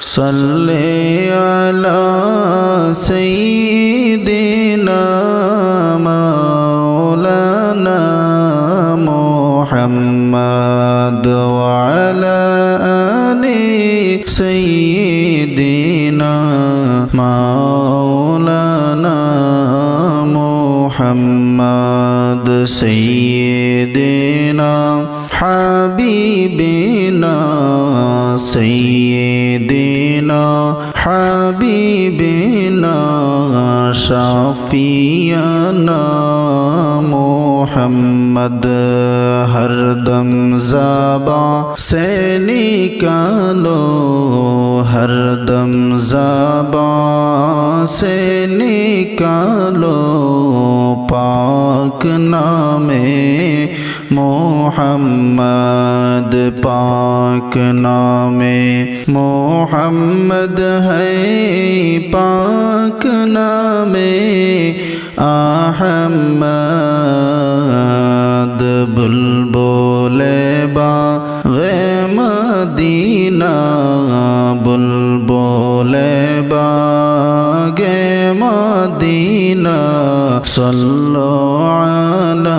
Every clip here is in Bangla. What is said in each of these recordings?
صل على سيدنا مولانا محمد وعلى آل سيدنا مولانا محمد سيدنا حبيبنا سيدنا حبیبنا، شفیعنا، محمد، ہر دم زبا سے نکالو، ہر دم زبا سے نکالو، پاک نامے محمد پاک نام محمد ہے پاک نام احمد بلبل با مدینہ بلبل با گے مدینہ صلو علی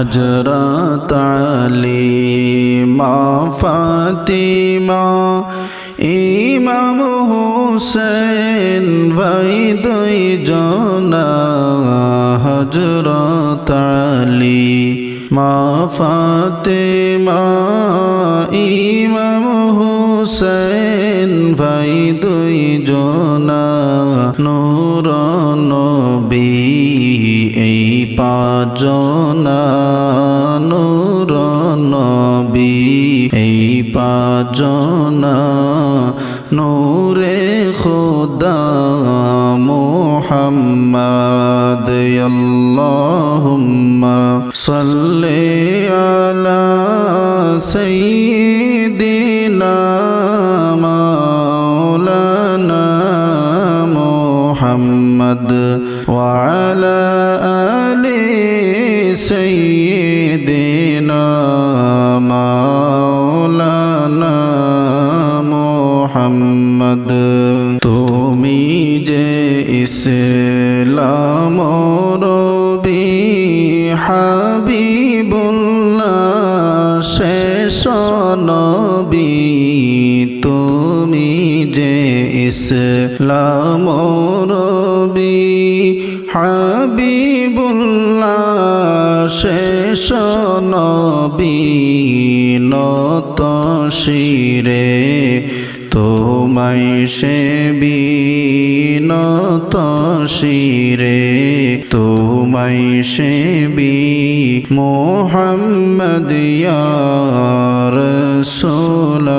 হজরত আলি, মা ফাতিমা, ইমাম হুসেন ভাই দুই জনা হজরত আলি, মা ফাতিমা, ইমাম হুসেন ভাই দুই জনা নূর নবী। এই পাজনা নূর নবী এই পাজনা নূরে খুদা মোহাম্মদ আল্লাহুম্মা সাল্লি আলা সাইয়্যিদিনা ইসলাম রবি হাবিবুল্লাহ শেষ নবী নত শিরে তোমায় সে বিনত শিরে তোমায় সে বি মোহাম্মদ রসুল্লাহ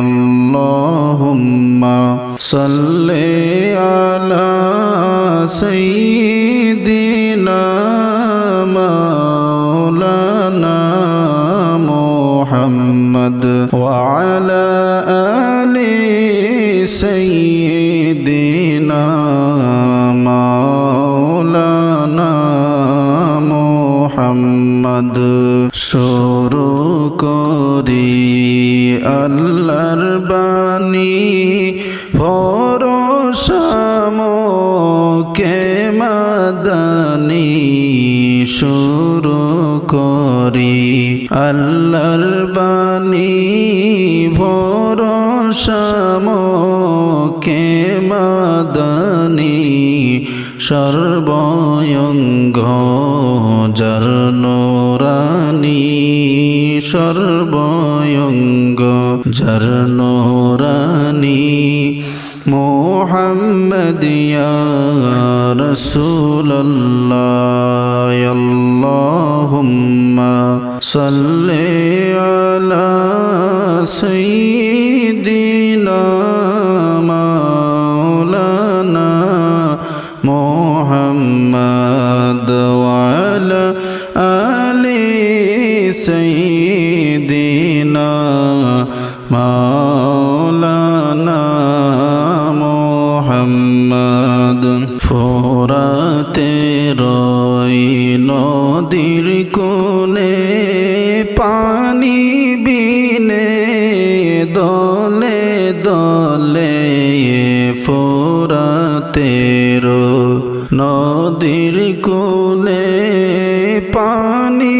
আল্লাহুম্মা সাল্লি আলা সাইয়্যিদিনা মাওলানা محمد وعلى آل سيدنا مولانا محمد শুরু করি আল্লাহর বাণী ভরসামকে মাদানি শুরু করি আল্লাহর বাণী ভরসামকে মাদানি সর্বয়ঙ্গ যার নোরানি সর্বয়ঙ্গ যার নোরানি মোহাম্মদ রাসূলুল্লাহ আল্লাহুম্মা সাল্লি আলা সাইয়্যিদিনা سيدنا مولانا মোহাম্মদ ফোরাতে রই নদীর কোনে পানি বিনে দলে দলে ফোরাতে নদীর কোনে পানি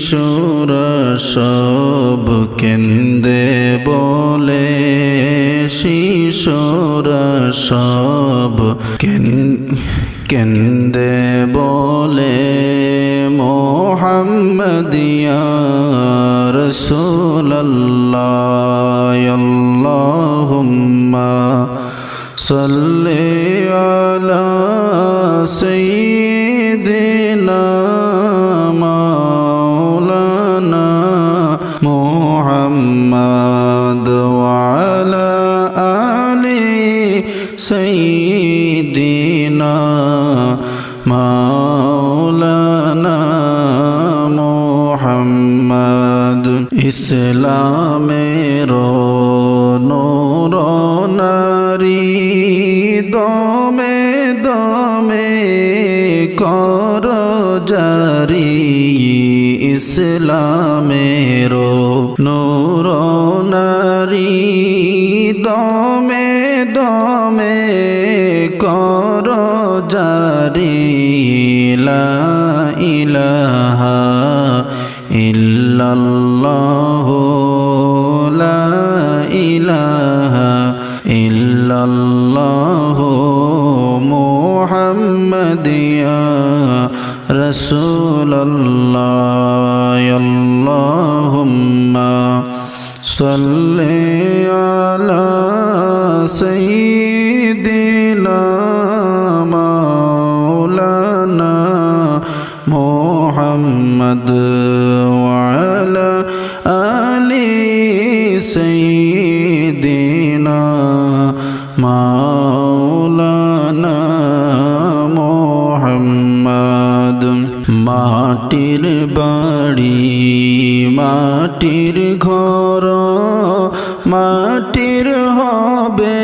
শিশুর সব কেন্দে বলে শিশুর সব কেন্দে বলে মোহাম্মদিয়া রসুল্লাহ সাল্লি আলা সাইয়্যিদিনা মাওলানা মুহাম্মদ ইসলামের নূর নারী দমে দমে কর জারি ইসলামের নারী জারি লা ইলাহা ইল্লাল্লাহ লা ইলাহা ইল্লাল্লাহ মুহাম্মাদিয়া রাসূলুল্লাহ আল্লাহুম্মা সাল্লি আলা সাইয়্যিদিনা মুহাম্মদ وعلى آل سيدنا مولانا মোহাম্মদ মাটির বাড়ি মাটির ঘর মাটির হবে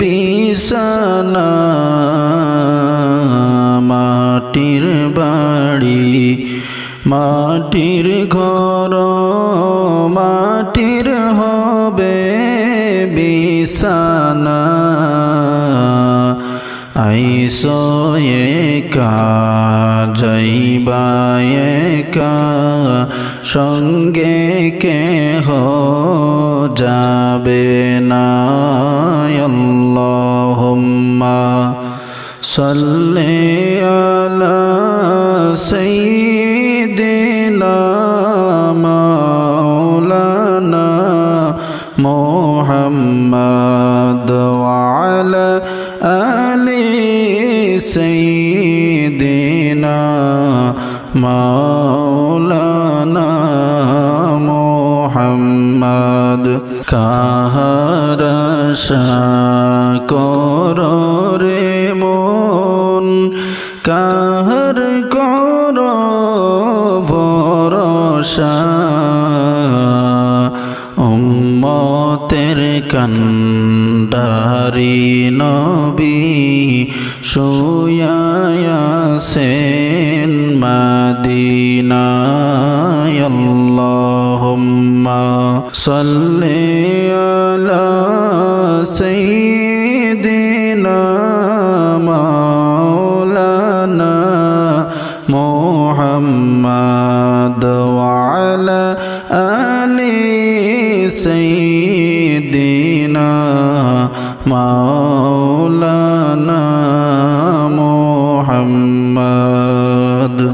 বিছানা মাটির বাড়ি মাটির ঘর, মাটির হবে বিছানা। আইসো একা যাইবা একা, সঙ্গে কে হো যাবে না। আল্লাহুম্মা সাল্লি আলা সাইয়্যিদিনা মাওলানা মুহাম্মদ আলা আলি সাইয়্যিদিনা মাওলানা মুহাম্মদ। কাহার কর রে মন কাহার কান্ডারি নবী শুয়ায়াসেন মাদিনায় আল্লাহুম্মা সাল্লি আলা সাইয়্যিদিনা মাওলানা মুহাম্মদ ওয়া আলা আলি সাইয়্যিদিনা মাওলানা মুহাম্মদ।